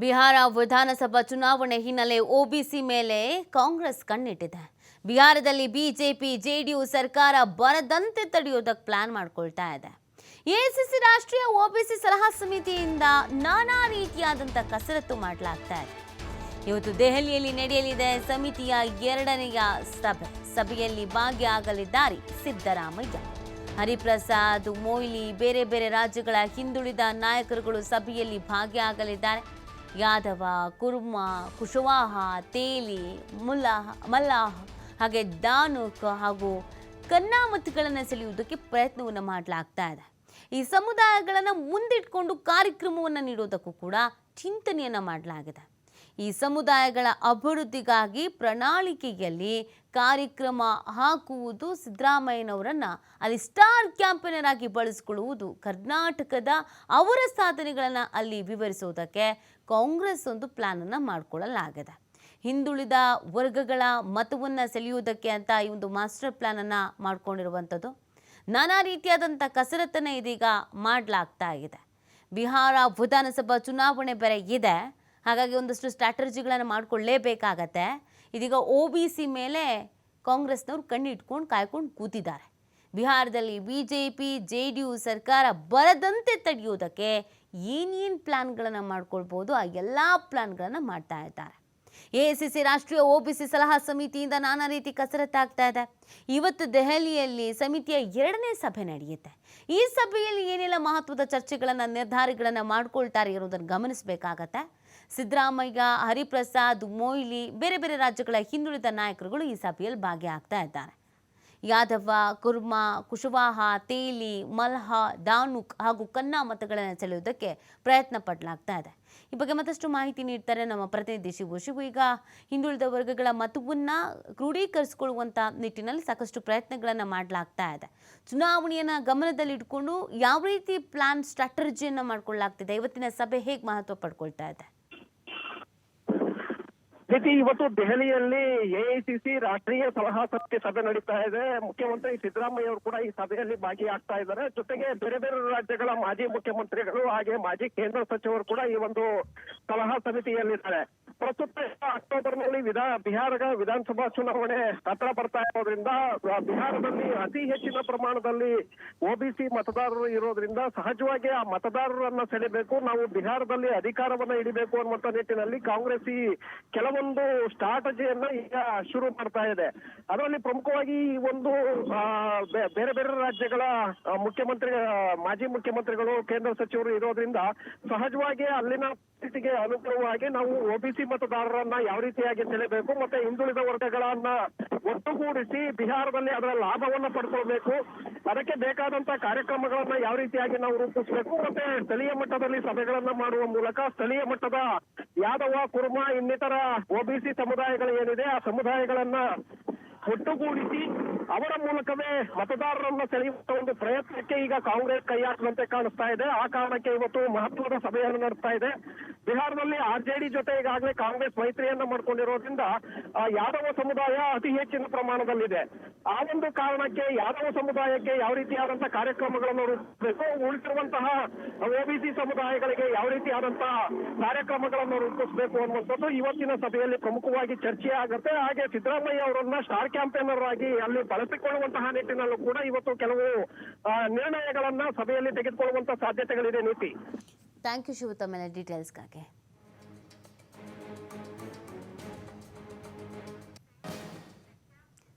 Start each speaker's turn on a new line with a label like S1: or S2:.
S1: ಬಿಹಾರ ವಿಧಾನಸಭಾ ಚುನಾವಣೆ ಹಿನ್ನೆಲೆ ಒಬಿಸಿ ಮೇಲೆ ಕಾಂಗ್ರೆಸ್ ಕಣ್ಣಿಟ್ಟಿದೆ. ಬಿಹಾರದಲ್ಲಿ ಬಿಜೆಪಿ, ಜೆಡಿಯು ಸರ್ಕಾರ ಬರದಂತೆ ತಡೆಯೋದಕ್ಕೆ ಪ್ಲಾನ್ ಮಾಡ್ಕೊಳ್ತಾ ಇದೆ. ಎಸಿಸಿ ರಾಷ್ಟ್ರೀಯ ಒಬಿಸಿ ಸಲಹಾ ಸಮಿತಿಯಿಂದ ನಾನಾ ರೀತಿಯಾದಂಥ ಕಸರತ್ತು ಮಾಡಲಾಗ್ತಾ ಇದೆ. ಇವತ್ತು ದೆಹಲಿಯಲ್ಲಿ ನಡೆಯಲಿದೆ ಸಮಿತಿಯ ಎರಡನೆಯ ಸಭೆ. ಸಭೆಯಲ್ಲಿ ಭಾಗಿಯಾಗಲಿದ್ದಾರೆ ಸಿದ್ದರಾಮಯ್ಯ. ಹರಿಪ್ರಸಾದ್, ಮೊಯ್ಲಿ, ಬೇರೆ ಬೇರೆ ರಾಜ್ಯಗಳ ಹಿಂದುಳಿದ ನಾಯಕರುಗಳು ಸಭೆಯಲ್ಲಿ ಭಾಗಿಯಾಗಲಿದ್ದಾರೆ. ಯಾದವ, ಕುರ್ಮ, ಕುಶವಾಹ, ತೇಲಿ ಮುಲ್ಲಾಹ ಮಲ್ಲಾಹ, ಹಾಗೆ ದಾನುಕ ಹಾಗೂ ಕನ್ನಾಮತಿಗಳನ್ನು ಸೆಳೆಯುವುದಕ್ಕೆ ಪ್ರಯತ್ನವನ್ನು ಮಾಡಲಾಗ್ತಾ ಇದೆ. ಈ ಸಮುದಾಯಗಳನ್ನು ಮುಂದಿಟ್ಕೊಂಡು ಕಾರ್ಯಕ್ರಮವನ್ನು ನೀಡೋದಕ್ಕೂ ಕೂಡ ಚಿಂತನೆಯನ್ನು ಮಾಡಲಾಗಿದೆ. ಈ ಸಮುದಾಯಗಳ ಅಭಿವೃದ್ಧಿಗಾಗಿ ಪ್ರಣಾಳಿಕೆಯಲ್ಲಿ ಕಾರ್ಯಕ್ರಮ ಹಾಕುವುದು ಸಿದ್ದರಾಮಯ್ಯನವರನ್ನು ಅಲ್ಲಿ ಸ್ಟಾರ್ ಕ್ಯಾಂಪೇನರ್ ಆಗಿ ಬಳಸಿಕೊಳ್ಳುವುದು ಕರ್ನಾಟಕದ ಅವರ ಸಾಧನೆಗಳನ್ನು ಅಲ್ಲಿ ವಿವರಿಸುವುದಕ್ಕೆ ಕಾಂಗ್ರೆಸ್ ಒಂದು ಪ್ಲಾನನ್ನು ಮಾಡಿಕೊಳ್ಳಲಾಗಿದೆ. ಹಿಂದುಳಿದ ವರ್ಗಗಳ ಮತವನ್ನು ಸೆಳೆಯುವುದಕ್ಕೆ ಅಂತ ಈ ಒಂದು ಮಾಸ್ಟರ್ ಪ್ಲ್ಯಾನನ್ನು ಮಾಡಿಕೊಂಡಿರುವಂಥದ್ದು. ನಾನಾ ರೀತಿಯಾದಂಥ ಕಸರತ್ತನ್ನು ಇದೀಗ ಮಾಡಲಾಗ್ತಾ ಇದೆ. ಬಿಹಾರ ವಿಧಾನಸಭಾ ಚುನಾವಣೆ ಬೇರೆ ಇದೆ. ಹಾಗಾಗಿ ಒಂದಷ್ಟು ಸ್ಟ್ರಾಟಜಿಗಳನ್ನು ಮಾಡಿಕೊಳ್ಳೇಬೇಕಾಗತ್ತೆ. ಇದೀಗ ಒ ಬಿ ಸಿ ಮೇಲೆ ಕಾಂಗ್ರೆಸ್ನವ್ರು ಕಣ್ಣಿಟ್ಕೊಂಡು ಕಾಯ್ಕೊಂಡು ಕೂತಿದ್ದಾರೆ. ಬಿಹಾರದಲ್ಲಿ B J P J D U ಸರ್ಕಾರ ಬರದಂತೆ ತಡೆಯೋದಕ್ಕೆ ಏನೇನು ಪ್ಲ್ಯಾನ್ಗಳನ್ನು ಮಾಡ್ಕೊಳ್ಬೋದು, ಆ ಎಲ್ಲ ಪ್ಲ್ಯಾನ್ಗಳನ್ನು ಮಾಡ್ತಾ ಇದ್ದಾರೆ. ಎ ಸಿ ಸಿ ರಾಷ್ಟ್ರೀಯ ಒ ಬಿ ಸಿ ಸಲಹಾ ಸಮಿತಿಯಿಂದ ನಾನಾ ರೀತಿ ಕಸರತ್ತಾಗ್ತಾ ಇದೆ. ಇವತ್ತು ದೆಹಲಿಯಲ್ಲಿ ಸಮಿತಿಯ ಎರಡನೇ ಸಭೆ ನಡೆಯುತ್ತೆ. ಈ ಸಭೆಯಲ್ಲಿ ಏನೆಲ್ಲ ಮಹತ್ವದ ಚರ್ಚೆಗಳನ್ನು ನಿರ್ಧಾರಗಳನ್ನು ಮಾಡ್ಕೊಳ್ತಾರೆ ಇರೋದನ್ನು ಗಮನಿಸಬೇಕಾಗತ್ತೆ. ಸಿದ್ದರಾಮಯ್ಯ, ಹರಿಪ್ರಸಾದ್, ಮೊಯ್ಲಿ ಬೇರೆ ಬೇರೆ ರಾಜ್ಯಗಳ ಹಿಂದುಳಿದ ನಾಯಕರುಗಳು ಈ ಸಭೆಯಲ್ಲಿ ಭಾಗಿಯಾಗ್ತಾ ಇದ್ದಾರೆ. ಯಾದವ, ಕುರ್ಮಾ, ಕುಶವಾಹ, ತೇಲಿ, ಮಲ್ಹ, ದಾನುಕ್ ಹಾಗೂ ಕನ್ನಾ ಮತಗಳನ್ನು ಸೆಳೆಯುವುದಕ್ಕೆ ಪ್ರಯತ್ನ ಪಡಲಾಗ್ತಾ ಇದೆ. ಈ ಬಗ್ಗೆ ಮತ್ತಷ್ಟು ಮಾಹಿತಿ ನೀಡ್ತಾರೆ ನಮ್ಮ ಪ್ರತಿನಿಧಿ ಶಿವು. ಶಿವು, ಈಗ ಹಿಂದುಳಿದ ವರ್ಗಗಳ ಮತವನ್ನ ಕ್ರೋಢೀಕರಿಸಿಕೊಳ್ಳುವಂಥ ನಿಟ್ಟಿನಲ್ಲಿ ಸಾಕಷ್ಟು ಪ್ರಯತ್ನಗಳನ್ನು ಮಾಡಲಾಗ್ತಾ ಇದೆ. ಚುನಾವಣೆಯನ್ನು ಗಮನದಲ್ಲಿಟ್ಕೊಂಡು ಯಾವ ರೀತಿ ಪ್ಲಾನ್ ಸ್ಟ್ರಾಟಜಿಯನ್ನ ಮಾಡಿಕೊಳ್ಳಲಾಗ್ತಿದೆ? ಇವತ್ತಿನ ಸಭೆ ಹೇಗೆ ಮಹತ್ವ ಪಡ್ಕೊಳ್ತಾ ಇದೆ?
S2: ನಿತಿ ಇವತ್ತು ದೆಹಲಿಯಲ್ಲಿ ಎಐಸಿಸಿ ರಾಷ್ಟ್ರೀಯ ಸಲಹಾ ಸಮಿತಿ ಸಭೆ ನಡೀತಾ ಇದೆ. ಮುಖ್ಯಮಂತ್ರಿ ಸಿದ್ದರಾಮಯ್ಯ ಅವರು ಕೂಡ ಈ ಸಭೆಯಲ್ಲಿ ಭಾಗಿಯಾಗ್ತಾ ಇದ್ದಾರೆ. ಜೊತೆಗೆ ಬೇರೆ ಬೇರೆ ರಾಜ್ಯಗಳ ಮಾಜಿ ಮುಖ್ಯಮಂತ್ರಿಗಳು ಹಾಗೆ ಮಾಜಿ ಕೇಂದ್ರ ಸಚಿವರು ಕೂಡ ಈ ಒಂದು ಸಲಹಾ ಸಮಿತಿಯಲ್ಲಿದ್ದಾರೆ. ಪ್ರಸ್ತುತ ಅಕ್ಟೋಬರ್ನಲ್ಲಿ ವಿಧಾ ಬಿಹಾರದ ವಿಧಾನಸಭಾ ಚುನಾವಣೆ ಹತ್ರ ಬರ್ತಾ ಇರೋದ್ರಿಂದ ಬಿಹಾರದಲ್ಲಿ ಅತಿ ಹೆಚ್ಚಿನ ಪ್ರಮಾಣದಲ್ಲಿ ಒಬಿಸಿ ಮತದಾರರು ಇರೋದ್ರಿಂದ ಸಹಜವಾಗಿ ಆ ಮತದಾರರನ್ನ ಸೆಳೆಬೇಕು, ನಾವು ಬಿಹಾರದಲ್ಲಿ ಅಧಿಕಾರವನ್ನ ಹಿಡಿಬೇಕು ಅನ್ನುವಂತ ನಿಟ್ಟಿನಲ್ಲಿ ಕಾಂಗ್ರೆಸ್ ಈ ಕೆಲವೊಂದು ಸ್ಟ್ರಾಟಜಿಯನ್ನ ಈಗ ಶುರು ಮಾಡ್ತಾ ಇದೆ. ಅದರಲ್ಲಿ ಪ್ರಮುಖವಾಗಿ ಈ ಒಂದು ಬೇರೆ ಬೇರೆ ರಾಜ್ಯಗಳ ಮುಖ್ಯಮಂತ್ರಿ ಮಾಜಿ ಮುಖ್ಯಮಂತ್ರಿಗಳು, ಕೇಂದ್ರ ಸಚಿವರು ಇರೋದ್ರಿಂದ ಸಹಜವಾಗಿ ಅಲ್ಲಿನ ಪರಿಸ್ಥಿತಿಗೆ ಅನುಗುಣವಾಗಿ ನಾವು ಒಬಿಸಿ ಮತದಾರರನ್ನ ಯಾವ ರೀತಿಯಾಗಿ ಸೆಳೆಬೇಕು ಮತ್ತೆ ಹಿಂದುಳಿದ ವರ್ಗಗಳನ್ನ ಒಟ್ಟುಗೂಡಿಸಿ ಬಿಹಾರದಲ್ಲಿ ಅದರ ಲಾಭವನ್ನ ಪಡ್ಕೊಳ್ಬೇಕು, ಅದಕ್ಕೆ ಬೇಕಾದಂತ ಕಾರ್ಯಕ್ರಮಗಳನ್ನ ಯಾವ ರೀತಿಯಾಗಿ ನಾವು ರೂಪಿಸಬೇಕು, ಮತ್ತೆ ಸ್ಥಳೀಯ ಮಟ್ಟದಲ್ಲಿ ಸಭೆಗಳನ್ನ ಮಾಡುವ ಮೂಲಕ ಸ್ಥಳೀಯ ಮಟ್ಟದ ಯಾದವ, ಕುರ್ಮಾ, ಇನ್ನಿತರ ಒಬಿಸಿ ಸಮುದಾಯಗಳು ಏನಿದೆ, ಆ ಸಮುದಾಯಗಳನ್ನ ಒಟ್ಟುಗೂಡಿಸಿ ಅವರ ಮೂಲಕವೇ ಮತದಾರರನ್ನ ಸೆಳೆಯುವ ಒಂದು ಪ್ರಯತ್ನಕ್ಕೆ ಈಗ ಕಾಂಗ್ರೆಸ್ ಕೈ ಹಾಕುವಂತೆ ಕಾಣಿಸ್ತಾ ಇದೆ. ಆ ಕಾರಣಕ್ಕೆ ಇವತ್ತು ಮಹತ್ವದ ಸಭೆಯನ್ನು ನಡೆಸ್ತಾ ಇದೆ. ಬಿಹಾರದಲ್ಲಿ ಆರ್ಜೆಡಿ ಜೊತೆ ಈಗಾಗಲೇ ಕಾಂಗ್ರೆಸ್ ಮೈತ್ರಿಯನ್ನ ಮಾಡ್ಕೊಂಡಿರೋದ್ರಿಂದ ಯಾದವ ಸಮುದಾಯ ಅತಿ ಹೆಚ್ಚಿನ ಪ್ರಮಾಣದಲ್ಲಿದೆ. ಆ ಒಂದು ಕಾರಣಕ್ಕೆ ಯಾದವ ಸಮುದಾಯಕ್ಕೆ ಯಾವ ರೀತಿಯಾದಂತಹ ಕಾರ್ಯಕ್ರಮಗಳನ್ನು ರೂಪಿಸಬೇಕು, ಉಳಿದಿರುವಂತಹ ಒಬಿಸಿ ಸಮುದಾಯಗಳಿಗೆ ಯಾವ ರೀತಿಯಾದಂತಹ ಕಾರ್ಯಕ್ರಮಗಳನ್ನು ರೂಪಿಸಬೇಕು ಅನ್ನುವಂಥದ್ದು ಇವತ್ತಿನ ಸಭೆಯಲ್ಲಿ ಪ್ರಮುಖವಾಗಿ ಚರ್ಚೆ ಆಗುತ್ತೆ. ಹಾಗೆ ಸಿದ್ದರಾಮಯ್ಯ ಅವರನ್ನ ಸ್ಟಾರ್ ಕ್ಯಾಂಪೇನರ್ ಆಗಿ ಅಲ್ಲಿ ಬಳಸಿಕೊಳ್ಳುವಂತಹ ನಿಟ್ಟಿನಲ್ಲೂ ಕೂಡ ಇವತ್ತು ಕೆಲವು ನಿರ್ಣಯಗಳನ್ನ ಸಭೆಯಲ್ಲಿ ತೆಗೆದುಕೊಳ್ಳುವಂತಹ ಸಾಧ್ಯತೆಗಳಿದೆ ನೀತಿ.
S1: ಥ್ಯಾಂಕ್ ಯು ಶಿವು ತಮ್ಮೆಲ್ಲ ಡೀಟೇಲ್ಸ್ಗಾಗಿ